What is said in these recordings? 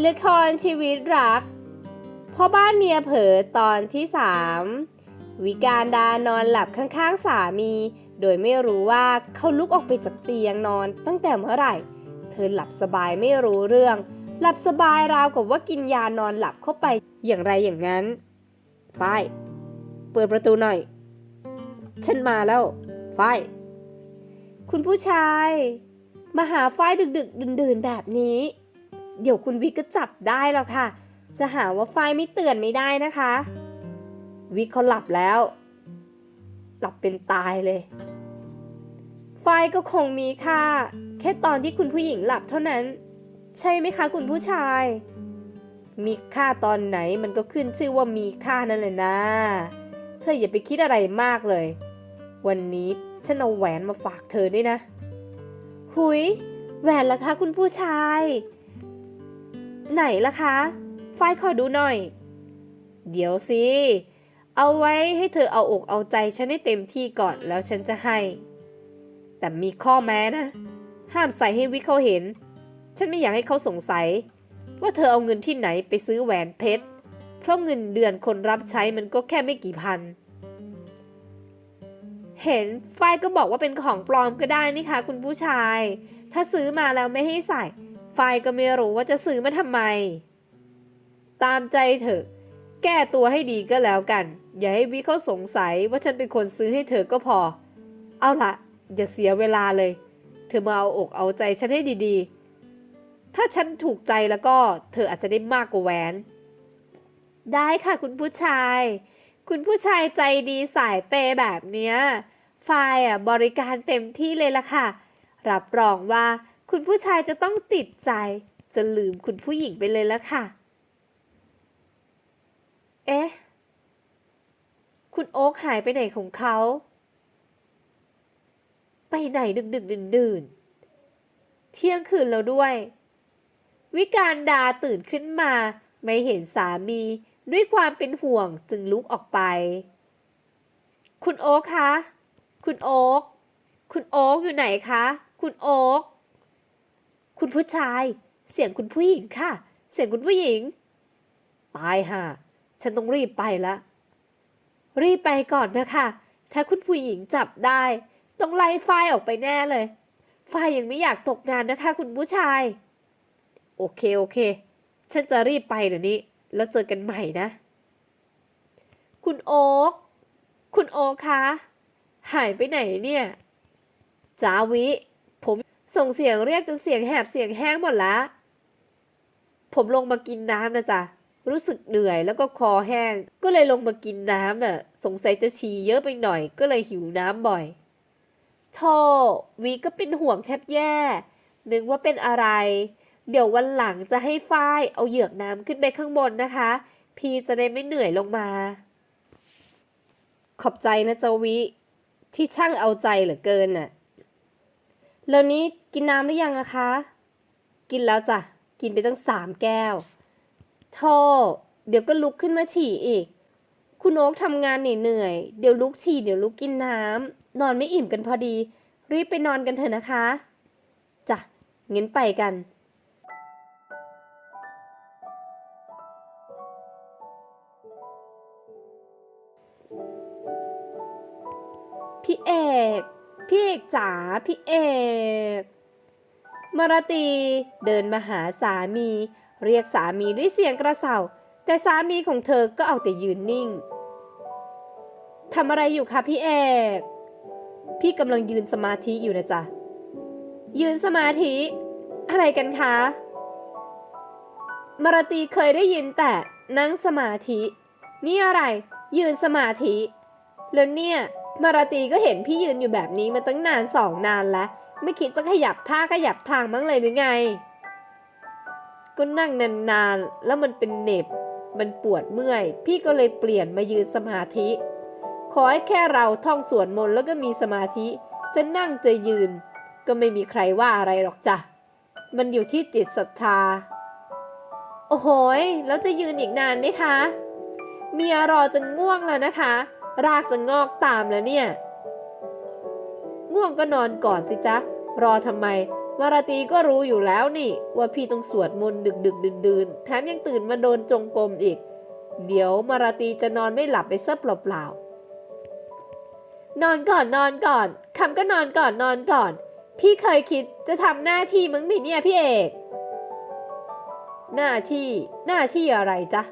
ละครชีวิตรักพ่อบ้านเมียเผลอตอนที่สามวิการดานอนหลับข้างๆสามี โดยไม่รู้ว่าเขาลุกออกไปจากเตียงนอนตั้งแต่เมื่อไหร่ เธอหลับสบายไม่รู้เรื่อง หลับสบายราวกับว่ากินยานอนหลับเข้าไปอย่างไรอย่างนั้น ฝ้าย เปิดประตูหน่อย ฉันมาแล้ว ฝ้าย คุณผู้ชาย มาหาฝ้ายดึกๆ ดื่นๆแบบนี้ เดี๋ยวคุณวิกก็จับได้แล้วค่ะ จะหาว่าฝ้ายไม่เตือนไม่ได้นะคะ วิกเขาหลับแล้ว หลับเป็นตายเลยฝ้ายก็คงมีค่าแค่ตอนที่คุณผู้หญิงหลับเท่านั้น ใช่ไหมคะ คุณผู้ชาย มีค่าตอนไหนมันก็ขึ้นชื่อว่ามีค่านั่นแหละนะ เธออย่าไปคิดอะไรมากเลย วันนี้ฉันเอาแหวนมาฝากเธอด้วยนะ หุยแหวนล่ะคะ คุณผู้ชาย ไหนล่ะคะ ฝ้ายขอดูหน่อย เดี๋ยวสิ เอาไว้ให้เธอเอาอกเอาใจฉันให้เต็มที่ก่อนแล้วฉันจะให้ แต่มีข้อแม้นะ ห้ามใส่ให้วิเขาเห็น ฉันไม่อยากให้เขาสงสัย ว่าเธอเอาเงินที่ไหนไปซื้อแหวนเพชร เพราะเงินเดือนคนรับใช้มันก็แค่ไม่กี่พัน เห็นฝ้ายก็บอกว่าเป็นของปลอมก็ได้นี่คะคุณผู้ชาย ถ้าซื้อมาแล้วไม่ให้ใส่ ฝ้ายก็ไม่รู้ว่าจะซื้อมาทำไม ตามใจเถอะ แก้ตัวให้ดีก็แล้วกัน อย่าให้วิเขาสงสัยว่าฉันเป็นคนซื้อให้เธอก็พอ เอาละอย่าเสียเวลาเลย เธอมาเอาอกเอาใจฉันให้ดีๆ ถ้าฉันถูกใจแล้วก็เธออาจจะได้มากกว่าแหวน ได้ค่ะคุณผู้ชาย คุณผู้ชายใจดีสายเปย์แบบเนี้ยฝ่ายอะบริการเต็มที่เลยล่ะค่ะ รับรองว่าคุณผู้ชายจะต้องติดใจ จะลืมคุณผู้หญิงไปเลยละค่ะ เอ๊ะ คุณโอ๊คหายไปไหนของเขา ไปไหนดึกดึกดื่นดื่นเที่ยงคืนแล้วด้วย วิการดาตื่นขึ้นมา ไม่เห็นสามีด้วยความเป็นห่วงจึงลุกออกไป คุณโอ๊คคะ คุณโอ๊คคุณโอ๊คอยู่ไหนคะ คุณโอ๊ค คุณผู้ชาย เสียงคุณผู้หญิงค่ะ เสียงคุณผู้หญิง ตายห่าฉันต้องรีบไปละ รีบไปก่อนนะคะ ถ้าคุณผู้หญิงจับได้ ต้องไล่ฝ้ายออกไปแน่เลย ฝ้ายยังไม่อยากตกงานนะคะ คุณผู้ชาย โอเคโอเค ฉันจะรีบไปเดี๋ยวนี้ แล้วเจอกันใหม่นะ คุณโอ๊คคุณโอ๊คคะ หายไปไหนเนี่ย จาวิ ผม ส่งเสียงเรียกจนเสียงแหบเสียงแห้งหมดล้วผมลงมากินน้ำนะจ๊ะ รู้สึกเหนื่อยแล้วก็คอแห้ง ก็เลยลงมากินน้ำน่ะ สงสัยจะฉี่เยอะไปหน่อย ก็เลยหิวน้ำบ่อยโธ่วีก็เป็นห่วงแทบแย่ นึกว่าเป็นอะไร เดี๋ยววันหลังจะให้ฝ้ายเอาเหยือกน้ำขึ้นไปข้างบนนะคะ พี่จะได้ไม่เหนื่อยลงมา ขอบใจนะจวิ ที่ช่างเอาใจเหลือเกินน่ะ แล้วนี้กินน้ำหรือยังอะคะ กินแล้วจ้ะ กินไปตั้งสามแก้วโธ่เดี๋ยวก็ลุกขึ้นมาฉี่อีก คุณโอ๊กทำงานเหนื่อยเดี๋ยวลุกฉี่เดี๋ยวลุกกินน้ำนอนไม่อิ่มกันพอดี รีบไปนอนกันเถอะนะคะจ้ะงั้นไปกันพี่เอก พี่เอกจ๋าพี่เอก มรตีเดินมาหาสามี เรียกสามีด้วยเสียงกระเซาแต่สามีของเธอก็เอาแต่ยืนนิ่งทำอะไรอยู่คะพี่เอก พี่กำลังยืนสมาธิอยู่นะจ๊ะ ยืนสมาธิ อะไรกันคะ มรตีเคยได้ยินแต่นั่งสมาธิ นี่อะไร ยืนสมาธิ แล้วเนี่ย มาราตีก็เห็นพี่ยืนอยู่แบบนี้มาตั้งนานสองนานแล้ว ไม่คิดจะขยับท่าขยับทางมั้งเลยหรือไง ก็นั่งนานๆ แล้วมันเป็นเหน็บ มันปวดเมื่อย พี่ก็เลยเปลี่ยนมายืนสมาธิ ขอให้แค่เราท่องสวดมนต์แล้วก็มีสมาธิ จะนั่งจะยืน ก็ไม่มีใครว่าอะไรหรอกจ้ะ มันอยู่ที่จิตศรัทธา โอ้โหแล้วจะยืนอีกนานไหมคะ เมียรอจนง่วงแล้วนะคะ รากจะงอกตามแล้วเนี่ย ง่วงก็นอนก่อนสิจ๊ะ รอทำไม มาราตีก็รู้อยู่แล้วนี่ ว่าพี่ต้องสวดมนต์ดึกดึกดื่นดื่นแถมยังตื่นมาโดนจงกรมอีก เดี๋ยวมาราตีจะนอนไม่หลับไปซะเปล่าๆนอนก่อนนอนก่อนคำก็นอนก่อนนอนก่อน พี่เคยคิดจะทำหน้าที่มึงไหมเนี่ยพี่เอกหน้าที่หน้าที่อะไรจ๊ะ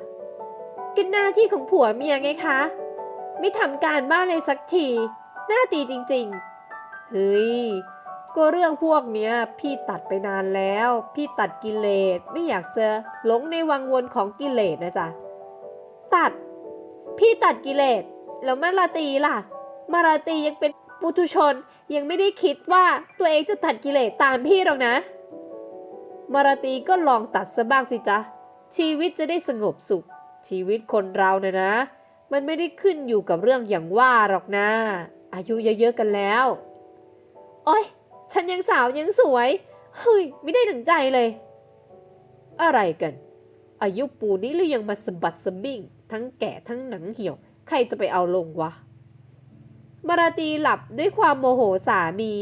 ก็หน้าที่ของผัวเมียไงคะ ไม่ทำการบ้านเลยสักที หน้าตีจริงๆ เฮ้ย ก็เรื่องพวกเนี้ย พี่ตัดไปนานแล้ว พี่ตัดกิเลสไม่อยากเจะหลงในวังวนของกิเลสนะจ๊ะ ตัด พี่ตัดกิเลส แล้วมาราตีล่ะ มาราตียังเป็นปุถุชนยังไม่ได้คิดว่าตัวเองจะตัดกิเลสตามพี่หรอกนะ มาราตีก็ลองตัดซะบ้างสิจ๊ะ ชีวิตจะได้สงบสุข ชีวิตคนเราเนี่ยนะ มันไม่ได้ขึ้นอยู่กับเรื่องอย่างว่าหรอกนะ อายุเยอะๆกันแล้ว โอ้ยฉันยังสาวยังสวย เฮ้ย ไม่ได้ถึงใจเลย อะไรกัน อายุปูนี้หรือยังมาสะบัดสะบิ้งทั้งแก่ทั้งหนังเหี่ยว ใครจะไปเอาลงวะ มาราตีหลับด้วยความโมโหสามี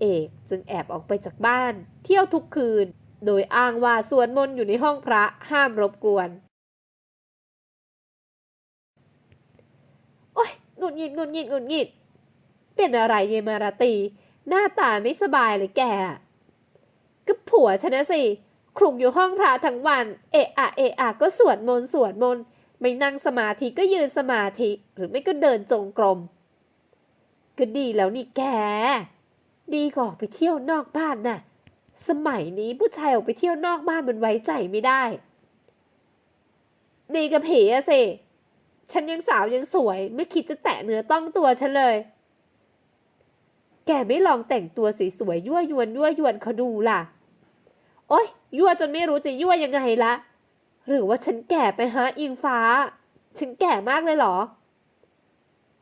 เอกจึงแอบออกไปจากบ้าน เที่ยวทุกคืน โดยอ้างว่าสวดมนต์อยู่ในห้องพระห้ามรบกวน โอ๊ย หงุดหงิดหงุดหงิดหงุดหงิด เป็นอะไรเยมาราตี หน้าตาไม่สบายเลยแกก็ผัวฉันนะสิคลุกอยู่ห้องพระทั้งวัน เอะอะเอะอะก็สวดมนต์สวดมนต์ไม่นั่งสมาธิก็ยืนสมาธิ หรือไม่ก็เดินจงกรม ก็ดีแล้วนี่แก ดีกว่าออกไปเที่ยวนอกบ้านน่ะ สมัยนี้ผู้ชายออกไปเที่ยวนอกบ้านมันไว้ใจไม่ได้ ดีกับผีอะสิ ฉันยังสาวยังสวย ไม่คิดจะแตะเนื้อต้องตัวฉันเลย แกไม่ลองแต่งตัวสวยๆยั่วยวนยั่วยวนเขาดูล่ะ โอ๊ย ยั่วจนไม่รู้จะยั่วยังไงละ หรือว่าฉันแก่ไปฮะอิงฟ้า ฉันแก่มากเลยเหรอ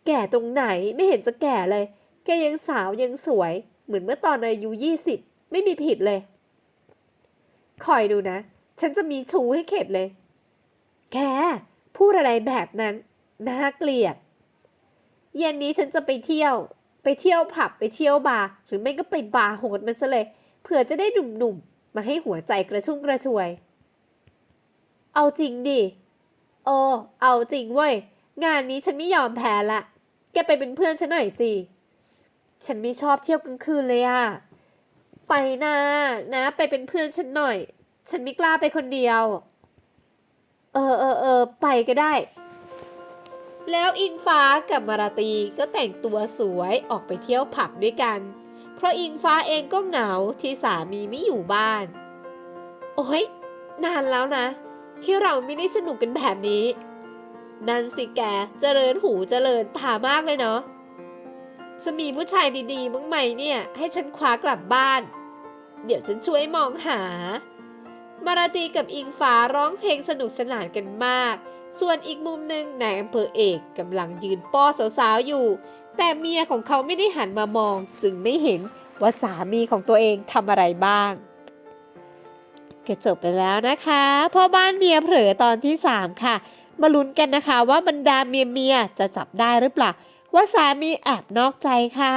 แก่ตรงไหนไม่เห็นจะแก่เลย แกยังสาวยังสวย เหมือนเมื่อตอนอายุยี่สิบไม่มีผิดเลย คอยดูนะ ฉันจะมีชูให้เข็ดเลย แก พูดอะไรแบบนั้นน่าเกลียด เย็นนี้ฉันจะไปเที่ยว ไปเที่ยวผับไปเที่ยวบาร์หรือไม่ก็ไปบาร์โหดมันซะเลยเผื่อจะได้หนุ่มๆ มาให้หัวใจกระชุ่มกระชวย เอาจริงดิโอ้เอาจริงเว้ย งานนี้ฉันไม่ยอมแพ้ละ แกไปเป็นเพื่อนฉันหน่อยสิ ฉันไม่ชอบเที่ยวกลางคืนเลยอะไปนะนะไปเป็นเพื่อนฉันหน่อย ฉันไม่กล้าไปคนเดียว เออเออเออไปก็ได้ แล้วอิงฟ้ากับมาราตีก็แต่งตัวสวยออกไปเที่ยวผับด้วยกัน เพราะอิงฟ้าเองก็เหงาที่สามีไม่อยู่บ้าน โอ้ยนานแล้วนะ ที่เราไม่ได้สนุกกันแบบนี้ นั่นสิแกเจริญหูเจริญตามากเลยเนาะจะมีผู้ชายดีๆมั้งไหมเนี่ย ให้ฉันคว้ากลับบ้าน เดี๋ยวฉันช่วยมองหา มาราตีกับอิงฟ้าร้องเพลงสนุกสนานกันมาก ส่วนอีกมุมหนึ่งนายอำเภอเอกกำลังยืนป้อสาวๆอยู่ แต่เมียของเขาไม่ได้หันมามอง จึงไม่เห็นว่าสามีของตัวเองทำอะไรบ้างก็จบไปแล้วนะคะพ่อบ้านเมียเผลอตอนที่ 3 ค่ะ มาลุ้นกันนะคะว่าบรรดาเมียเมียจะจับได้หรือเปล่า ว่าสามีแอบนอกใจค่ะ